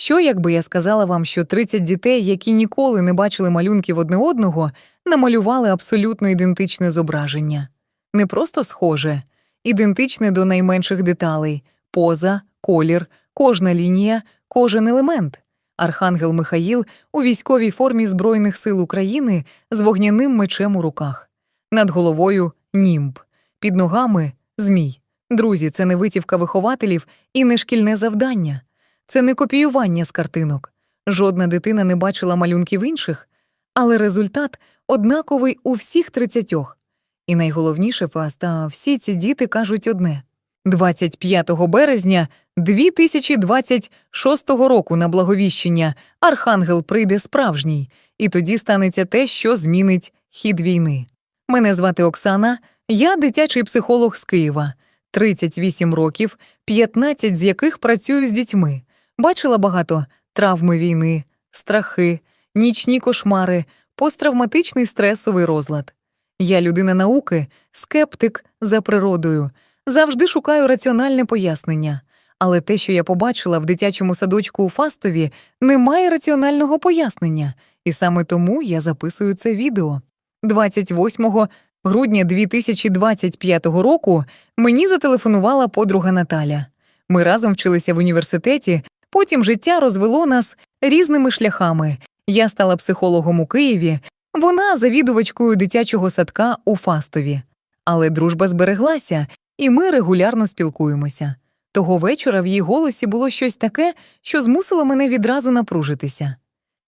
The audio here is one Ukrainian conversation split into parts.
Що, якби я сказала вам, що 30 дітей, які ніколи не бачили малюнків одне одного, намалювали абсолютно ідентичне зображення? Не просто схоже, ідентичне до найменших деталей поза, колір, кожна лінія, кожен елемент. Архангел Михаїл у військовій формі Збройних сил України з вогняним мечем у руках, над головою німб, під ногами змій. Друзі, це не витівка вихователів і не шкільне завдання, це не копіювання з картинок. Жодна дитина не бачила малюнків інших, але результат однаковий у всіх тридцятьох. І найголовніше, Фаста, всі ці діти кажуть одне 25 березня 2026 року на благовіщення Архангел прийде справжній, і тоді станеться те, що змінить хід війни. Мене звати Оксана, я дитячий психолог з Києва, 38 років, 15 з яких працюю з дітьми. Бачила багато травми війни, страхи, нічні кошмари, посттравматичний стресовий розлад. Я людина науки, скептик за природою, завжди шукаю раціональне пояснення. Але те, що я побачила в дитячому садочку у Фастові, не має раціонального пояснення, і саме тому я записую це відео. 28 грудня 2025 року мені зателефонувала подруга Наталя. Ми разом вчилися в університеті, потім життя розвело нас різними шляхами. Я стала психологом у Києві, вона завідувачкою дитячого садка у Фастові. Але дружба збереглася, і ми регулярно спілкуємося. Того вечора в її голосі було щось таке, що змусило мене відразу напружитися.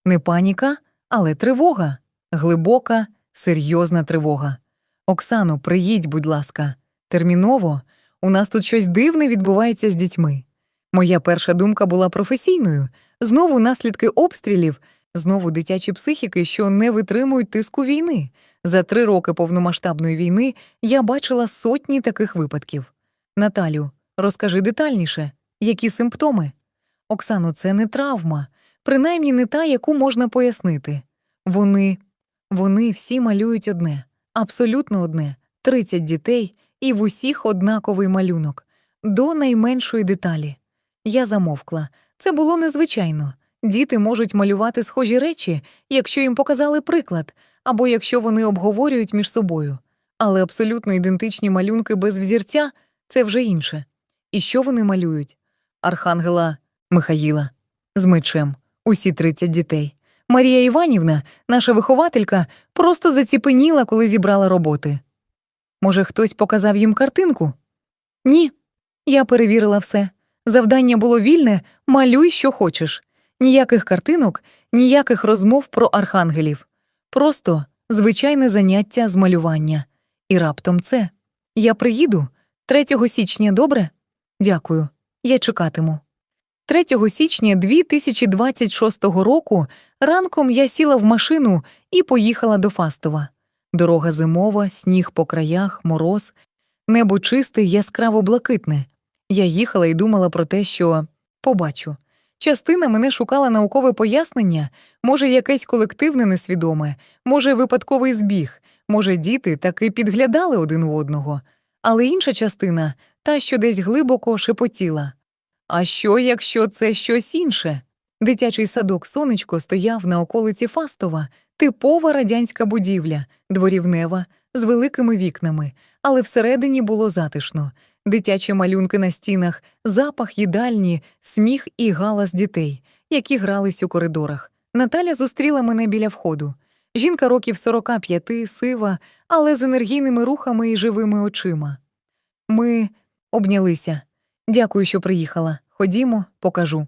Не паніка, але тривога, глибока, серйозна тривога. Оксано, приїдь, будь ласка, терміново, у нас тут щось дивне відбувається з дітьми. Моя перша думка була професійною знову наслідки обстрілів, знову дитячі психіки, що не витримують тиску війни. За три роки повномасштабної війни я бачила сотні таких випадків. Наталю, розкажи детальніше, які симптоми? Оксано, це не травма, принаймні не та, яку можна пояснити. Вони, вони всі малюють одне, абсолютно одне 30 дітей і в усіх однаковий малюнок, до найменшої деталі. Я замовкла. Це було незвичайно. Діти можуть малювати схожі речі, якщо їм показали приклад, або якщо вони обговорюють між собою. Але абсолютно ідентичні малюнки без взірця це вже інше. І що вони малюють? Архангела Михаїла з мечем, усі 30 дітей. Марія Іванівна, наша вихователька, просто заціпеніла, коли зібрала роботи. Може, хтось показав їм картинку? Ні. Я перевірила все. Завдання було вільне, малюй, що хочеш. Ніяких картинок, ніяких розмов про архангелів. Просто звичайне заняття з малювання. І раптом це. Я приїду 3 січня, добре? Дякую. Я чекатиму. 3 січня 2026 року ранком я сіла в машину і поїхала до Фастова. Дорога зимова, сніг по краях, мороз, небо чисте, яскраво блакитне. Я їхала і думала про те, що побачу. Частина мене шукала наукове пояснення, може, якесь колективне несвідоме, може, випадковий збіг, може, діти таки підглядали один у одного, але інша частина та, що десь глибоко шепотіла. А що, якщо це щось інше? Дитячий садок сонечко стояв на околиці Фастова, типова радянська будівля, дворівнева, з великими вікнами, але всередині було затишно дитячі малюнки на стінах, запах їдальні, сміх і галас дітей, які грались у коридорах. Наталя зустріла мене біля входу. Жінка років 45, сива, але з енергійними рухами і живими очима. Ми обнялися. Дякую, що приїхала. Ходімо, покажу.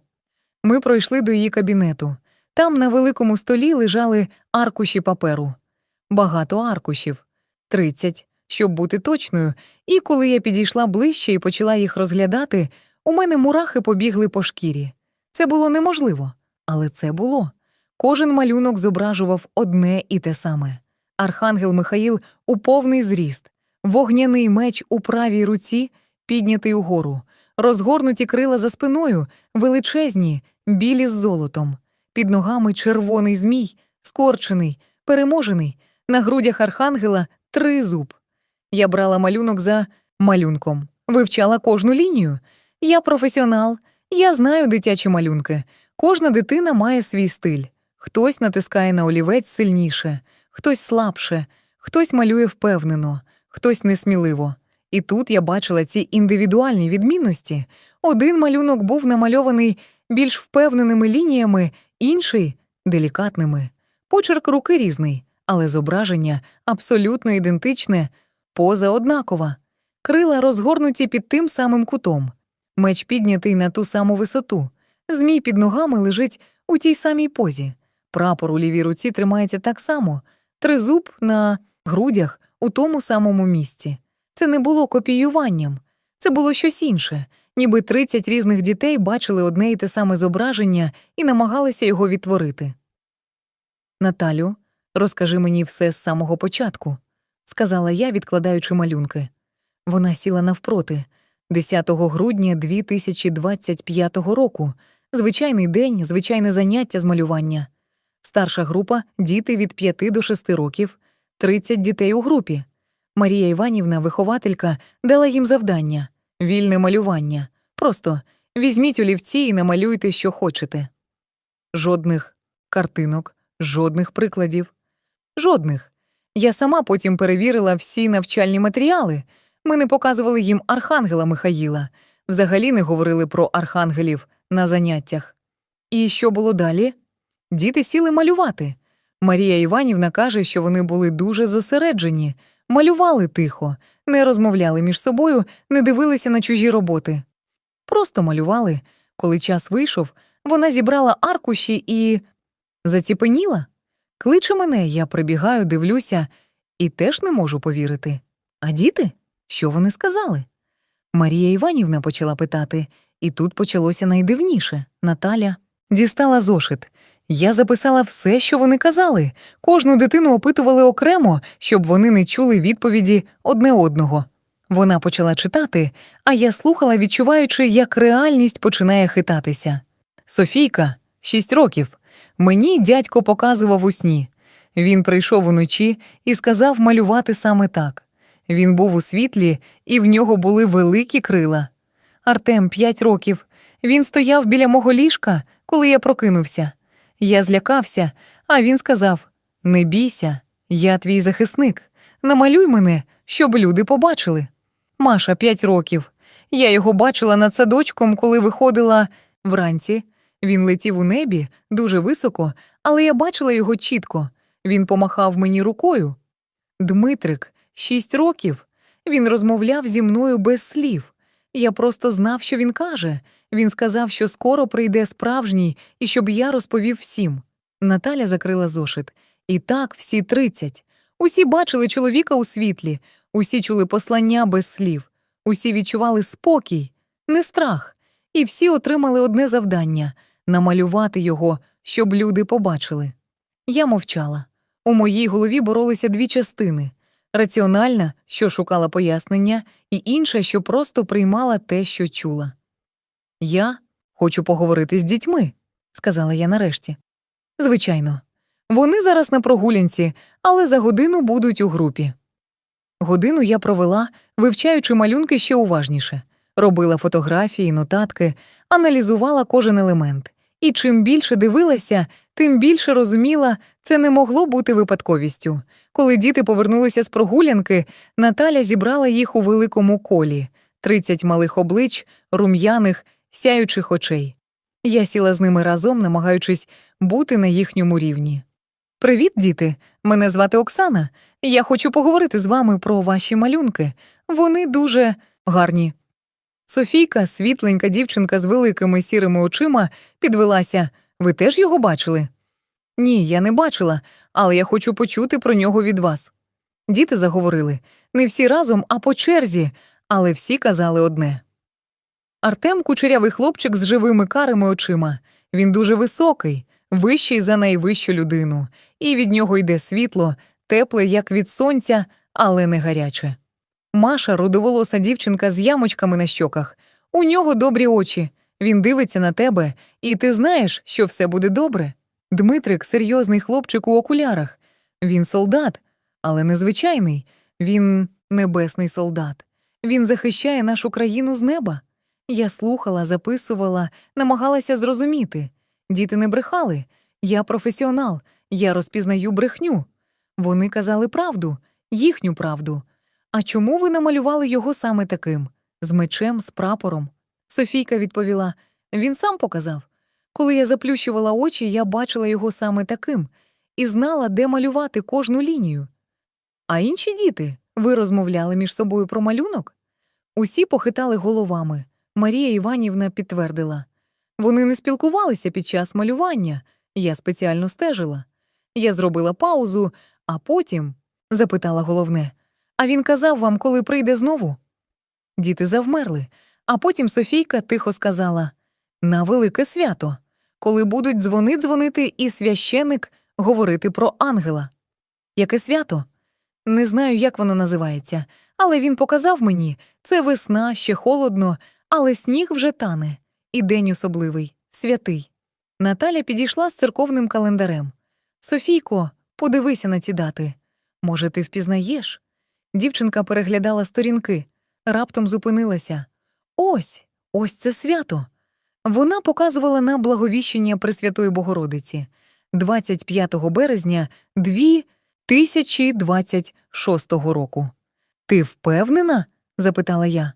Ми пройшли до її кабінету. Там на великому столі лежали аркуші паперу. Багато аркушів тридцять щоб бути точною, і коли я підійшла ближче і почала їх розглядати, у мене мурахи побігли по шкірі. Це було неможливо, але це було. Кожен малюнок зображував одне і те саме. Архангел Михаїл у повний зріст, вогняний меч у правій руці, піднятий угору, розгорнуті крила за спиною, величезні, білі з золотом, під ногами червоний змій, скорчений, переможений, на грудях архангела три зуб. Я брала малюнок за малюнком, вивчала кожну лінію. Я професіонал, я знаю дитячі малюнки. Кожна дитина має свій стиль. Хтось натискає на олівець сильніше, хтось слабше, хтось малює впевнено, хтось несміливо. І тут я бачила ці індивідуальні відмінності. Один малюнок був намальований більш впевненими лініями, інший делікатними. Почерк руки різний, але зображення абсолютно ідентичне, поза однакова. Крила розгорнуті під тим самим кутом, меч піднятий на ту саму висоту. Змій під ногами лежить у тій самій позі. Прапор у лівій руці тримається так само, тризуб на грудях у тому самому місці. Це не було копіюванням, це було щось інше, ніби 30 різних дітей бачили одне й те саме зображення і намагалися його відтворити. Наталю, розкажи мені все з самого початку, сказала я, відкладаючи малюнки. Вона сіла навпроти 10 грудня 2025 року. Звичайний день, звичайне заняття з малювання. Старша група діти від 5 до 6 років, 30 дітей у групі. Марія Іванівна, вихователька, дала їм завдання вільне малювання. Просто візьміть олівці і намалюйте, що хочете. Жодних картинок, жодних прикладів. Жодних. Я сама потім перевірила всі навчальні матеріали. Ми не показували їм архангела Михаїла, взагалі не говорили про архангелів на заняттях. І що було далі? Діти сіли малювати. Марія Іванівна каже, що вони були дуже зосереджені, малювали тихо, не розмовляли між собою, не дивилися на чужі роботи. Просто малювали. Коли час вийшов, вона зібрала аркуші і заціпеніла. Кличе мене, я прибігаю, дивлюся, і теж не можу повірити. А діти? Що вони сказали? Марія Іванівна почала питати, і тут почалося найдивніше Наталя дістала зошит. Я записала все, що вони казали. Кожну дитину опитували окремо, щоб вони не чули відповіді одне одного. Вона почала читати, а я слухала, відчуваючи, як реальність починає хитатися. Софійка, шість років. Мені дядько показував у сні. Він прийшов уночі і сказав малювати саме так. Він був у світлі, і в нього були великі крила. Артем п'ять років. Він стояв біля мого ліжка, коли я прокинувся. Я злякався, а він сказав: Не бійся, я твій захисник. Намалюй мене, щоб люди побачили. Маша п'ять років. Я його бачила над садочком, коли виходила вранці. Він летів у небі дуже високо, але я бачила його чітко. Він помахав мені рукою. Дмитрик, шість років. Він розмовляв зі мною без слів. Я просто знав, що він каже. Він сказав, що скоро прийде справжній і щоб я розповів всім. Наталя закрила зошит. І так, всі тридцять. Усі бачили чоловіка у світлі, усі чули послання без слів, усі відчували спокій, не страх, і всі отримали одне завдання намалювати його, щоб люди побачили. Я мовчала. У моїй голові боролися дві частини раціональна, що шукала пояснення, і інша, що просто приймала те, що чула. Я хочу поговорити з дітьми, сказала я нарешті. Звичайно, вони зараз на прогулянці, але за годину будуть у групі. Годину я провела, вивчаючи малюнки ще уважніше, робила фотографії, нотатки, аналізувала кожен елемент. І чим більше дивилася, тим більше розуміла, це не могло бути випадковістю. Коли діти повернулися з прогулянки, Наталя зібрала їх у великому колі тридцять малих облич, рум'яних, сяючих очей. Я сіла з ними разом, намагаючись бути на їхньому рівні. Привіт, діти! Мене звати Оксана. Я хочу поговорити з вами про ваші малюнки. Вони дуже гарні. Софійка, світленька дівчинка з великими сірими очима, підвелася. Ви теж його бачили? Ні, я не бачила, але я хочу почути про нього від вас. Діти заговорили не всі разом, а по черзі, але всі казали одне. Артем кучерявий хлопчик з живими карими очима. Він дуже високий, вищий за найвищу людину, і від нього йде світло, тепле, як від сонця, але не гаряче. Маша рудоволоса дівчинка з ямочками на щоках. У нього добрі очі. Він дивиться на тебе, і ти знаєш, що все буде добре. Дмитрик серйозний хлопчик у окулярах. Він солдат, але незвичайний. Він небесний солдат. Він захищає нашу країну з неба. Я слухала, записувала, намагалася зрозуміти. Діти не брехали. Я професіонал, я розпізнаю брехню. Вони казали правду, їхню правду. А чому ви намалювали його саме таким? З мечем, з прапором? Софійка відповіла він сам показав. Коли я заплющувала очі, я бачила його саме таким і знала, де малювати кожну лінію. А інші діти, ви розмовляли між собою про малюнок? Усі похитали головами. Марія Іванівна підтвердила вони не спілкувалися під час малювання, я спеціально стежила. Я зробила паузу, а потім запитала головне а він казав вам, коли прийде знову? Діти завмерли, а потім Софійка тихо сказала на велике свято, коли будуть дзвони дзвонити, і священик говорити про ангела. Яке свято? Не знаю, як воно називається, але він показав мені це весна, ще холодно, але сніг вже тане, і день особливий, святий. Наталя підійшла з церковним календарем. Софійко, подивися на ці дати. Може, ти впізнаєш? Дівчинка переглядала сторінки, раптом зупинилася. Ось, ось це свято. Вона показувала на благовіщення Пресвятої Богородиці 25 березня 2026 року. Ти впевнена? запитала я.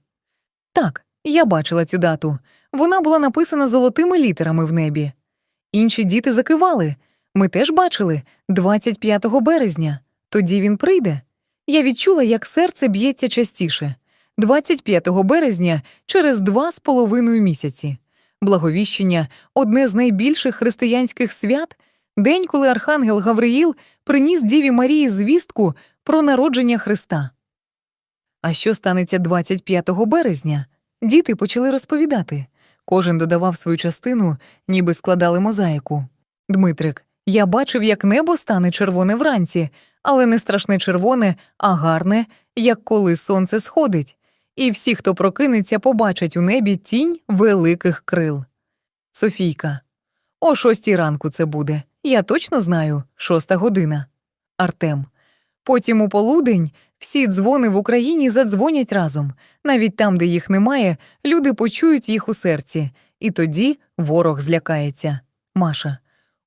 Так, я бачила цю дату. Вона була написана золотими літерами в небі. Інші діти закивали. Ми теж бачили 25 березня. Тоді він прийде. Я відчула, як серце б'ється частіше 25 березня через два з половиною місяці. Благовіщення одне з найбільших християнських свят, день, коли Архангел Гавриїл приніс Діві Марії звістку про народження Христа. А що станеться 25 березня? Діти почали розповідати. Кожен додавав свою частину, ніби складали мозаїку. Дмитрик, я бачив, як небо стане червоне вранці, але не страшне червоне, а гарне, як коли сонце сходить, і всі, хто прокинеться, побачать у небі тінь великих крил. Софійка. О шостій ранку це буде. Я точно знаю, шоста година. Артем. Потім у полудень всі дзвони в Україні задзвонять разом. Навіть там, де їх немає, люди почують їх у серці, і тоді ворог злякається. Маша.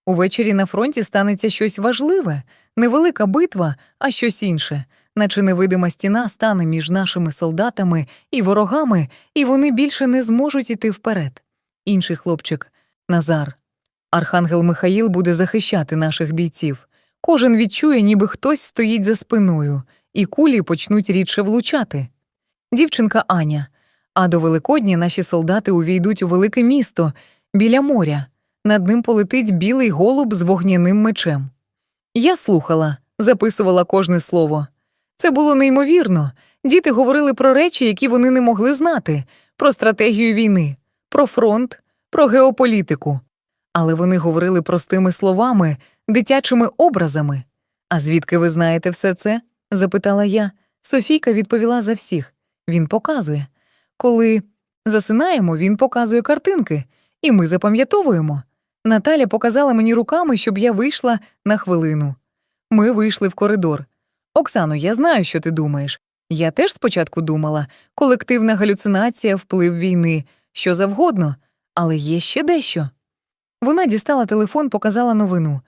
Увечері на фронті станеться щось важливе, невелика битва, а щось інше, наче невидима стіна стане між нашими солдатами і ворогами, і вони більше не зможуть іти вперед. Інший хлопчик Назар. Архангел Михаїл буде захищати наших бійців. Кожен відчує, ніби хтось стоїть за спиною, і кулі почнуть рідше влучати. Дівчинка Аня. А до Великодня наші солдати увійдуть у велике місто біля моря. Над ним полетить білий голуб з вогняним мечем. Я слухала, записувала кожне слово. Це було неймовірно. Діти говорили про речі, які вони не могли знати, про стратегію війни, про фронт, про геополітику. Але вони говорили простими словами, дитячими образами. А звідки ви знаєте все це? запитала я. Софійка відповіла за всіх. Він показує. Коли засинаємо, він показує картинки, і ми запам'ятовуємо. Наталя показала мені руками, щоб я вийшла на хвилину. Ми вийшли в коридор. Оксано, я знаю, що ти думаєш. Я теж спочатку думала колективна галюцинація, вплив війни, що завгодно, але є ще дещо. Вона дістала телефон, показала новину.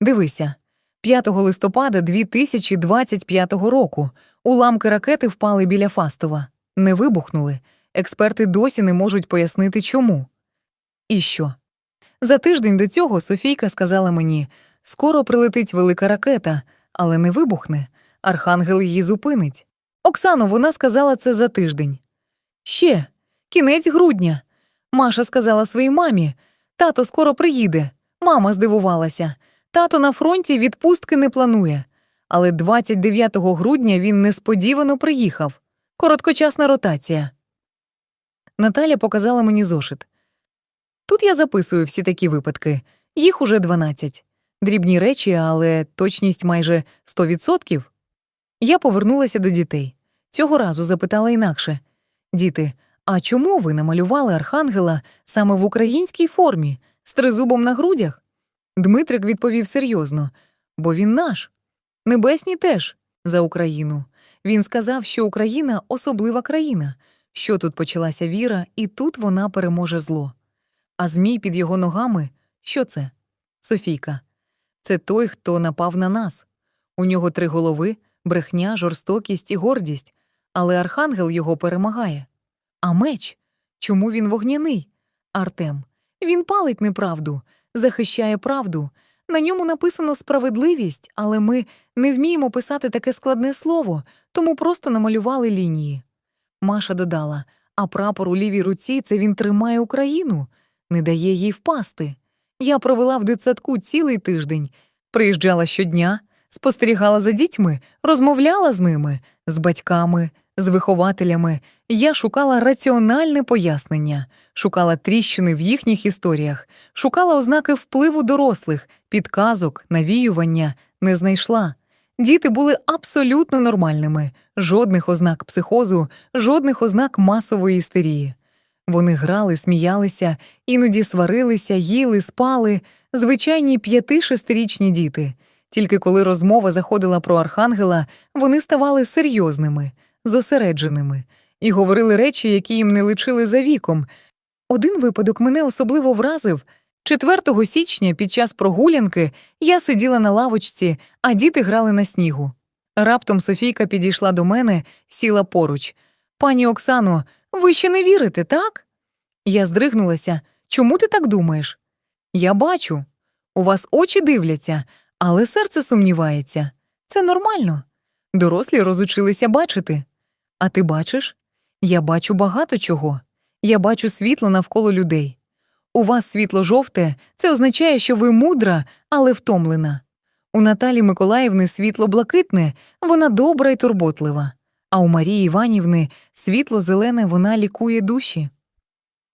Дивися, 5 листопада 2025 року уламки ракети впали біля Фастова, не вибухнули. Експерти досі не можуть пояснити, чому. І що? За тиждень до цього Софійка сказала мені скоро прилетить велика ракета, але не вибухне. Архангел її зупинить. Оксано, вона сказала це за тиждень. Ще кінець грудня. Маша сказала своїй мамі тато скоро приїде. Мама здивувалася. Тато на фронті відпустки не планує. Але 29 грудня він несподівано приїхав. Короткочасна ротація. Наталя показала мені зошит. Тут я записую всі такі випадки, їх уже 12. Дрібні речі, але точність майже 100%. Я повернулася до дітей. Цього разу запитала інакше Діти, а чому ви намалювали архангела саме в українській формі, з тризубом на грудях? Дмитрик відповів серйозно бо він наш. Небесні теж за Україну. Він сказав, що Україна особлива країна, що тут почалася віра, і тут вона переможе зло а змій під його ногами Що це? Софійка. Це той, хто напав на нас. У нього три голови, брехня, жорстокість і гордість, але архангел його перемагає. А меч? Чому він вогняний? Артем. Він палить неправду, захищає правду. На ньому написано справедливість, але ми не вміємо писати таке складне слово, тому просто намалювали лінії. Маша додала: а прапор у лівій руці це він тримає Україну, не дає їй впасти. Я провела в дитсадку цілий тиждень, приїжджала щодня, спостерігала за дітьми, розмовляла з ними, з батьками, з вихователями. Я шукала раціональне пояснення, шукала тріщини в їхніх історіях, шукала ознаки впливу дорослих, підказок, навіювання, не знайшла. Діти були абсолютно нормальними, жодних ознак психозу, жодних ознак масової істерії. Вони грали, сміялися, іноді сварилися, їли, спали, звичайні п'яти-шестирічні діти. Тільки коли розмова заходила про архангела, вони ставали серйозними, зосередженими і говорили речі, які їм не личили за віком. Один випадок мене особливо вразив. 4 січня під час прогулянки я сиділа на лавочці, а діти грали на снігу. Раптом Софійка підійшла до мене, сіла поруч. Пані Оксано, ви ще не вірите, так? Я здригнулася. Чому ти так думаєш? Я бачу. У вас очі дивляться, але серце сумнівається. Це нормально. Дорослі розучилися бачити. А ти бачиш? Я бачу багато чого. Я бачу світло навколо людей. У вас світло жовте, це означає, що ви мудра, але втомлена. У Наталі Миколаївни світло блакитне, вона добра і турботлива. А у Марії Іванівни світло зелене вона лікує душі.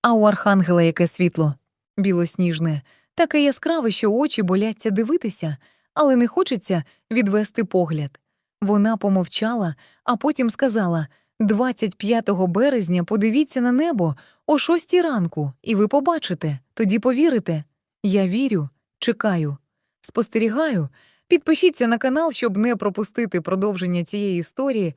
А у Архангела яке світло? Білосніжне, таке яскраве, що очі боляться дивитися, але не хочеться відвести погляд. Вона помовчала, а потім сказала 25 березня подивіться на небо о шостій ранку, і ви побачите, тоді повірите. Я вірю, чекаю, спостерігаю. Підпишіться на канал, щоб не пропустити продовження цієї історії.